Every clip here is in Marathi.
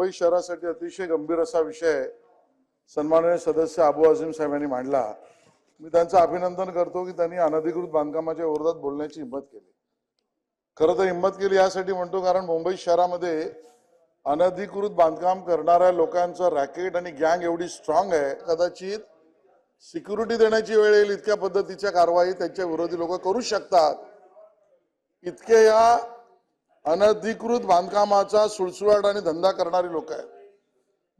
मुंबई शहरासाठी अतिशय गंभीर असा विषय सन्माननीय सदस्य अबू आझिम साहेब यांनी मांडला. मी त्यांचं अभिनंदन करतो की त्यांनी अनधिकृत बांधकामाच्या विरोधात बोलण्याची हिंमत केली. खरं तर हिंमत केली यासाठी म्हणतो कारण मुंबई शहरामध्ये अनधिकृत बांधकाम करणाऱ्या लोकांचं रॅकेट आणि गँग एवढी स्ट्रॉंग आहे कदाचित सिक्युरिटी देण्याची वेळ येईल इतक्या पद्धतीच्या कारवाई त्यांच्या विरोधी लोक करू शकतात. इतके या अनधिकृत बांधकामाचा सुळसुळाट आणि धंदा करणारी लोक आहेत.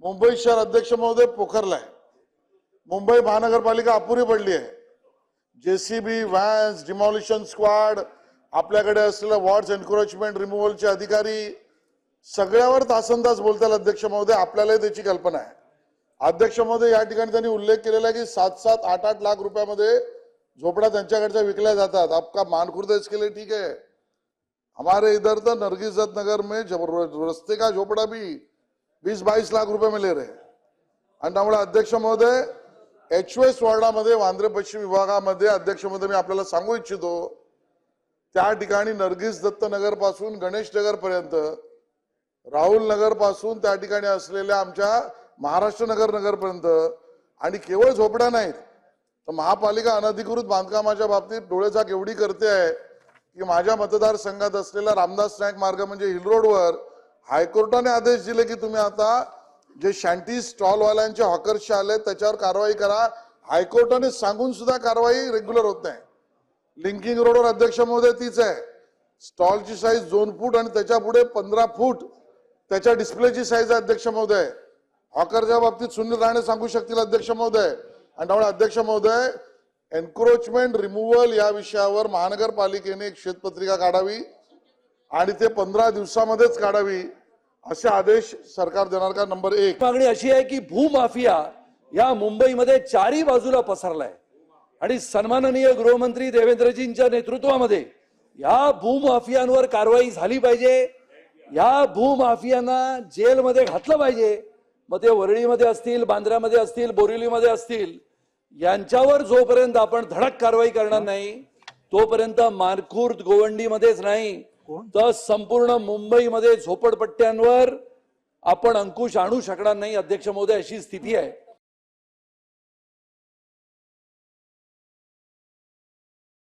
मुंबई शहर अध्यक्ष महोदय पोखरलाय. मुंबई महानगरपालिका अपुरी पडली आहे. जेसीबी व्हॅन्स डिमॉलिशन स्क्वॉड आपल्याकडे असलेलं वॉर्ड्स एन्क्रोचमेंट रिमूव्हलचे अधिकारी सगळ्यावर तासन तास बोलतात अध्यक्ष महोदय आपल्यालाही त्याची कल्पना आहे. अध्यक्ष महोदय या ठिकाणी त्यांनी उल्लेख केलेला आहे की सात सात आठ आठ लाख रुपयामध्ये झोपड्या त्यांच्याकडच्या विकल्या जातात. आपका मानखुर्द इसके लिए ठीक आहे. हमारे इधर तो नरगिजत नगर में जब रस्ते का झोपड़ा भी वीस बाईस लाख रुपए में ले रहे हैं। आणि त्यामुळे अध्यक्ष महोदय एच एस वॉर्डामध्ये वांद्रे पश्चिम विभागामध्ये अध्यक्ष महोदय मी आपल्याला सांगू इच्छितो त्या ठिकाणी नरगिस दत्त नगरपासून गणेश नगर पर्यंत राहुल नगरपासून त्या ठिकाणी असलेल्या आमच्या महाराष्ट्र नगर नगर पर्यंत आणि केवळ झोपड्या नाहीत तर महापालिका अनधिकृत बांधकामाच्या बाबतीत डोळेझाक एवढी करते आहे की माझ्या मतदारसंघात असलेला रामदास नाईक मार्ग म्हणजे हिल रोडवर हायकोर्टाने आदेश दिले की तुम्ही आता जे शँटी स्टॉलवाल्यांचे हॉकर्सचे आले त्याच्यावर कारवाई करा. हायकोर्टाने सांगून सुद्धा कारवाई रेग्युलर होत नाही. लिंकिंग रोडवर अध्यक्ष महोदय तीच आहे. स्टॉलची साईज दोन फूट आणि त्याच्या पुढे पंधरा फूट त्याच्या डिस्प्लेची साईज आहे अध्यक्ष महोदय. हॉकरच्या बाबतीत शून्य राहणे सांगू शकतील अध्यक्ष महोदय. आणि त्यामुळे अध्यक्ष महोदय एन्क्रोचमेंट रिमूव्हल या विषयावर महानगरपालिकेने एक श्वेतपत्रिका काढावी आणि ते पंधरा दिवसामध्येच काढावी असे आदेश सरकार देणार का? नंबर एक. मागणी अशी आहे की भूमाफिया या मुंबईमध्ये चारी बाजूला पसरलाय. आणि सन्माननीय गृहमंत्री देवेंद्रजींच्या नेतृत्वामध्ये या भूमाफियांवर कारवाई झाली पाहिजे. या भूमाफियांना जेलमध्ये घातलं पाहिजे. मग ते वरळीमध्ये असतील बांद्र्यामध्ये असतील बोरिवलीमध्ये असतील यांच्यावर जोपर्यंत आपण धडक कारवाई करणार नाही तोपर्यंत मानखुर्द गोवंडीमध्येच नाही तर संपूर्ण मुंबईमध्ये झोपडपट्ट्यांवर आपण अंकुश आणू शकणार नाही अध्यक्ष महोदय अशी स्थिती आहे.